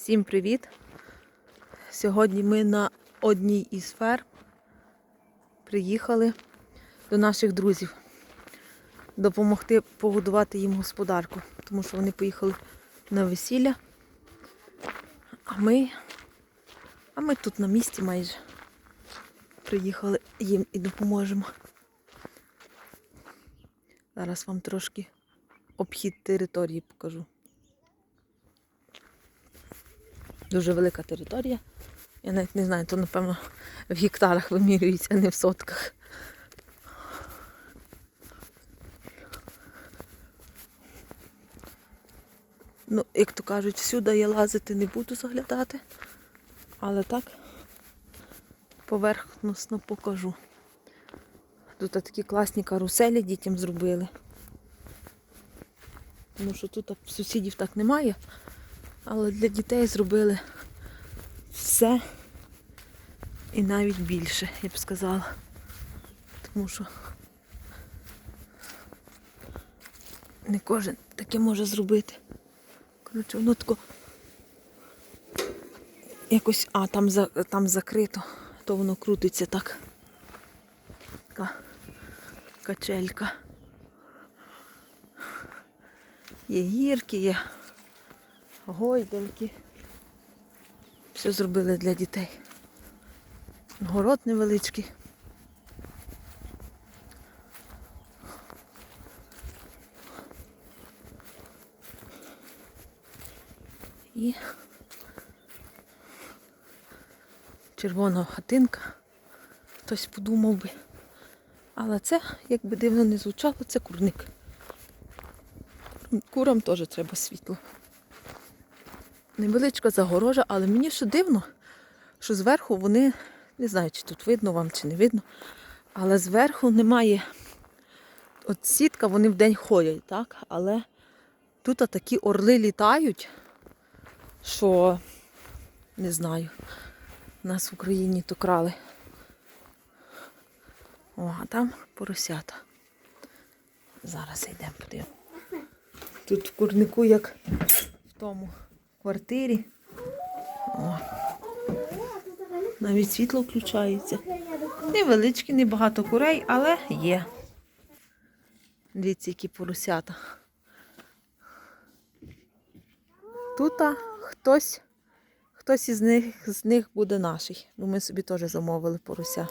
Всім привіт! Сьогодні ми на одній із ферм приїхали до наших друзів допомогти погодувати їм господарку, тому що вони поїхали на весілля. А ми, а ми тут на місці майже приїхали їм і допоможемо. Зараз вам трошки обхід території покажу. Дуже велика територія. Я навіть не знаю, то напевно в гектарах вимірюється, а не в сотках. Ну, як то кажуть, всюди я лазити не буду заглядати, але так поверхносно покажу. Тут такі класні каруселі дітям зробили. Тому що тут сусідів так немає. Але для дітей зробили все і навіть більше, я б сказала. Тому що не кожен таке може зробити. Коротше, воно тако якось, а, там, за, там закрито, то воно крутиться так. Така качелька. Є гірки, є гойдалки. Все зробили для дітей. Город невеличкий. І червона хатинка. Хтось подумав би. Але це, як би дивно не звучало, це курник. Курам теж треба світло невеличка загорожа, але мені що дивно, що зверху вони, не знаю, чи тут видно вам, чи не видно, але зверху немає. От сітка, вони в день ходять, так? Але тут такі орли літають, що не знаю, нас в Україні то крали. О, а там поросята. Зараз йдемо подивимося. Тут в курнику, як в тому квартирі. О. Навіть світло включається. Невеличкі, небагато курей, але є. Дивіться, які поросята. Тут хтось, хтось із них, з них буде наший. Ну, ми собі теж замовили порося.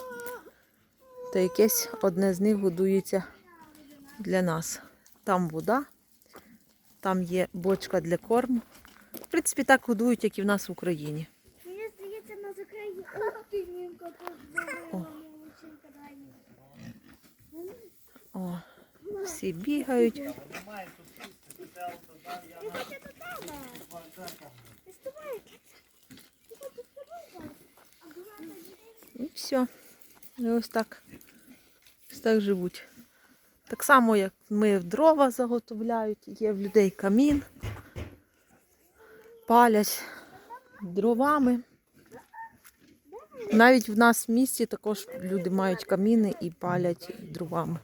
Та якесь одне з них годується для нас. Там вода, там є бочка для корму. В принципі, так годують, як і в нас в Україні. Мені здається, на Україні хатинка О. О, всі бігають. І все. І ось так. Ось так живуть. Так само, як ми в дрова заготовляють, є в людей камін, палять дровами. Навіть в нас в місті також люди мають каміни і палять дровами.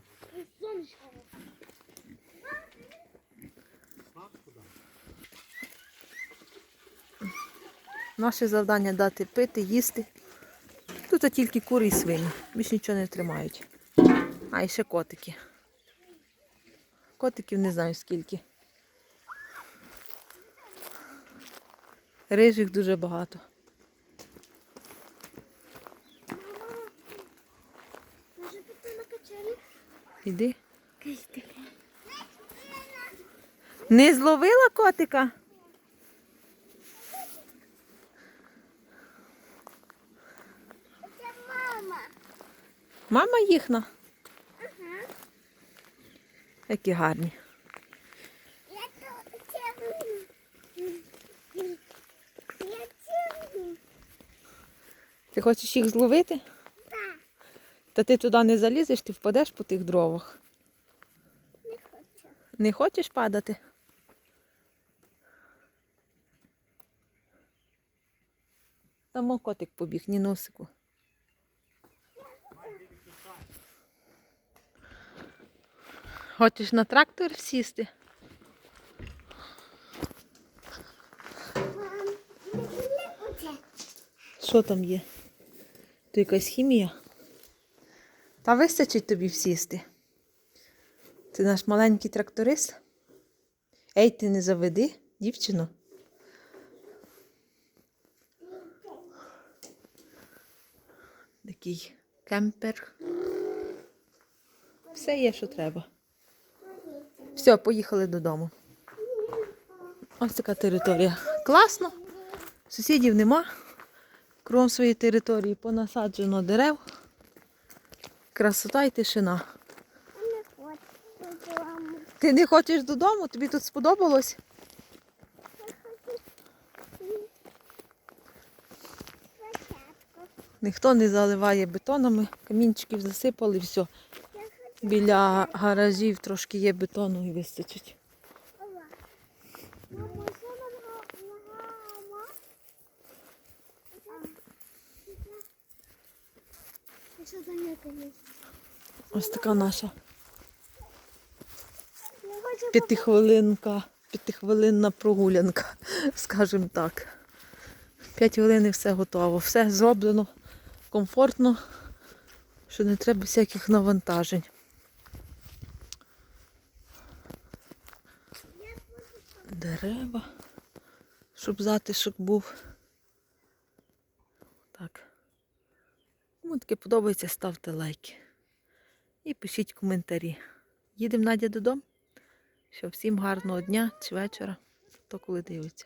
Наше завдання дати пити, їсти. Тут тільки кури і свині, більш нічого не тримають. А і ще котики. Котиків не знаю скільки. Рижих дуже багато. Може піти на качелі? Іди. Не зловила котика? Це мама. Мама їхна. Ага. Які гарні. Я тут тягну. Я тягну. Ти хочеш їх зловити? Так, Та ти туди не залізеш, ти впадеш по тих дровах. не хочу. Не хочеш падати? Там котик побіг, ні носику. Хочеш на трактор сісти? Що там є? То якась хімія? Та вистачить тобі всісти. Ти наш маленький тракторист? Ей, ти не заведи, дівчино. Такий кемпер. Все є, що треба. Все, поїхали додому. Ось така територія. Класно. Сусідів нема. Кром своєї території понасаджено дерев. Красота і тишина. Не. Ти не хочеш додому? Тобі тут сподобалось? Ніхто не заливає бетонами, камінчиків засипали, все. Біля гаражів трошки є бетону і вистачить. Ова. Мамо, що нам га- мама? А що там якось? Ось така наша п'ятихвилинка, п'ятихвилинна прогулянка, скажімо так. П'ять хвилин і все готово. Все зроблено комфортно, що не треба всяких навантажень. Дерева, щоб затишок був. Так. Кому таке подобається, ставте лайки. І пишіть коментарі. Їдемо Надя додому. Що всім гарного дня чи вечора, хто коли дивиться.